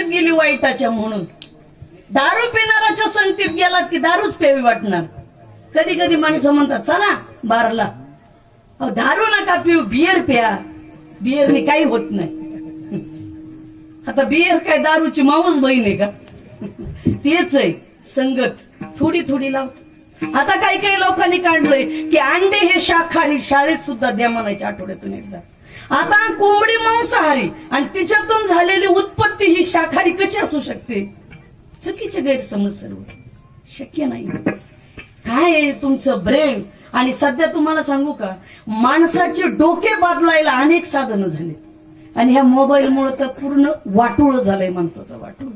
संगतीत गेली वाईटाच्या म्हणून. दारू पिणाराच्या संगतीत गेला की दारूच प्यावी वाटणार. कधी कधी माणसं म्हणतात चला बारला. दारू नका पिऊ बियर प्या. बियरने काही होत नाही. आता बियर काय दारूची माऊस बहीण आहे का? तेच आहे संगत. थोडी थोडी लावत. आता काही काही लोकांनी काढलंय की अंडे हे शाकाहारी शाळेत सुद्धा द्या म्हणायचे आठवड्यातून एकदा. आता कोंबडी शाकाहारी आणि तिच्यातून झालेली उत्पत्ती ही शाकाहारी कशी असू शकते? चुकीचे गैरसमज सर्व. शक्य नाही. काय आहे तुमचं ब्रेन? आणि सध्या तुम्हाला सांगू का माणसाचे डोके बदलायला अनेक साधनं झाली. आणि ह्या मोबाईलमुळे तर पूर्ण वाटोळ झालंय माणसाचं वाटोळ.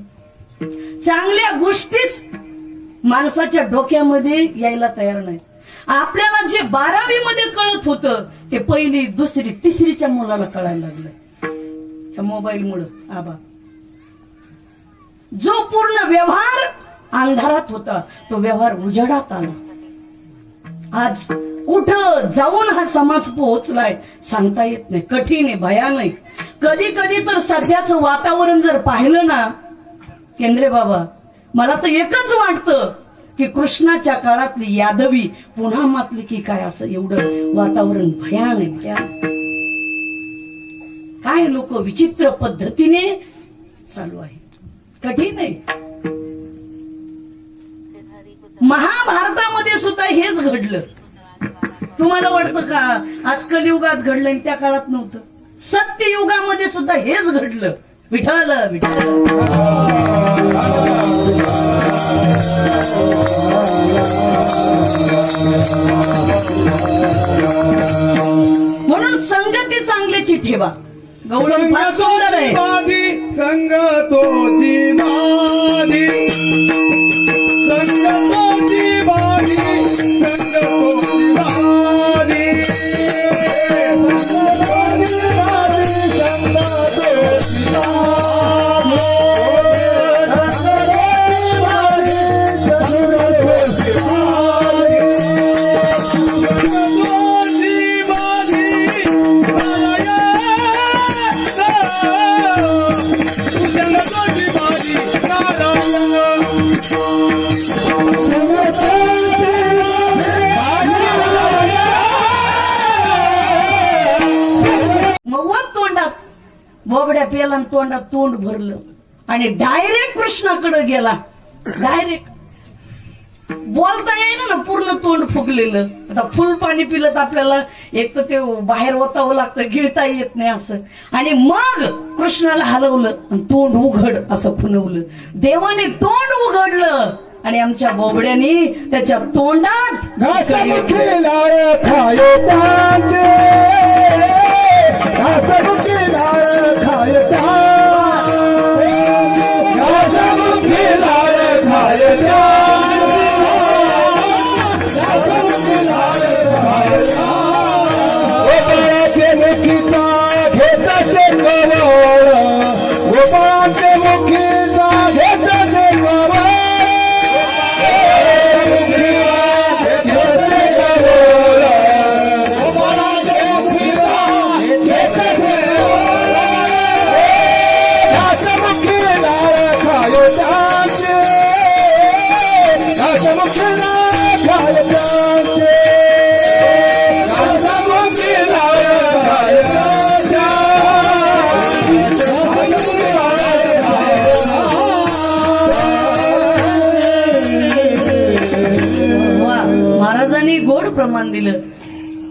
चांगल्या गोष्टीच माणसाच्या डोक्यामध्ये यायला तयार नाही. आपल्याला जे बारावी मध्ये कळत होतं ते पहिली दुसरी तिसरीच्या मुलाला कळायला लागलं. ह्या मोबाईलमुळं. आबा जो पूर्ण व्यवहार अंधारात होता तो व्यवहार उजेडात आला. आज कुठं जाऊन हा समाज पोहोचलाय सांगता येत नाही कठीण आहे भयानक कधी कधी तर सध्याचं वातावरण जर पाहिलं ना केंद्रे बाबा मला तर एकच वाटतं की कृष्णाच्या काळातली यादवी पुन्हा मातली की काय असं एवढं वातावरण भयान आहे. भयान काय लोक विचित्र पद्धतीने चालू आहे? कठीण आहे. महाभारतामध्ये सुद्धा हेच घडलं. तुम्हाला वाटतं का? आज कलियुगात घडलं आणि त्या काळात नव्हतं. सत्ययुगामध्ये सुद्धा हेच घडलं. विठ्ठल विठ्ठल. म्हणून संगती चांगल्याची ठेवा. गवळण फार सुंदर आहे माझी मग तोंडात बोबड्या पेला आणि तोंडात तोंड भरलं आणि डायरेक्ट कृष्णाकडे गेला. डायरेक्ट बोलता येईना ना पूर्ण तोंड फुगलेलं. आता फुल पाणी पिलं तर आपल्याला एक तर ते बाहेर ओतावं लागतं गिळता येत नाही असं. आणि मग कृष्णाला हलवलं आणि तोंड उघड असं खुनवलं देवाने तोंड उघडलं आणि आमच्या बोबड्याने त्याच्या तोंडात त्यांनी गोड प्रमाण दिलं.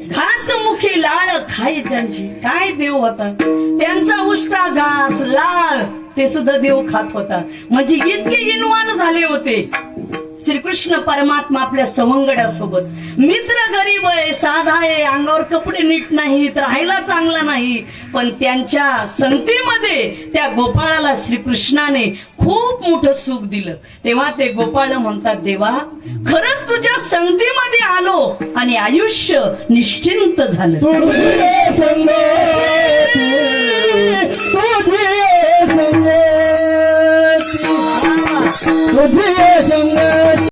घासमुखी लाळ खाय त्यांची. काय देव होता? त्यांचा उष्टा घास लाळ ते सुद्धा देव खात होता. म्हणजे इतके इन्वॉल्व झाले होते. श्रीकृष्ण परमात्मा आपल्या सवंगड्यासोबत. मित्र गरीब आहे साधा आहे अंगावर कपडे नीट नाहीत राहायला चांगला नाही. पण त्यांच्या संगतीमध्ये त्या गोपाळाला श्रीकृष्णाने खूप मोठं सुख दिलं. तेव्हा ते गोपाळ म्हणतात देवा खरंच तुझ्या संगतीमध्ये आलो आणि आयुष्य निश्चिंत झालं.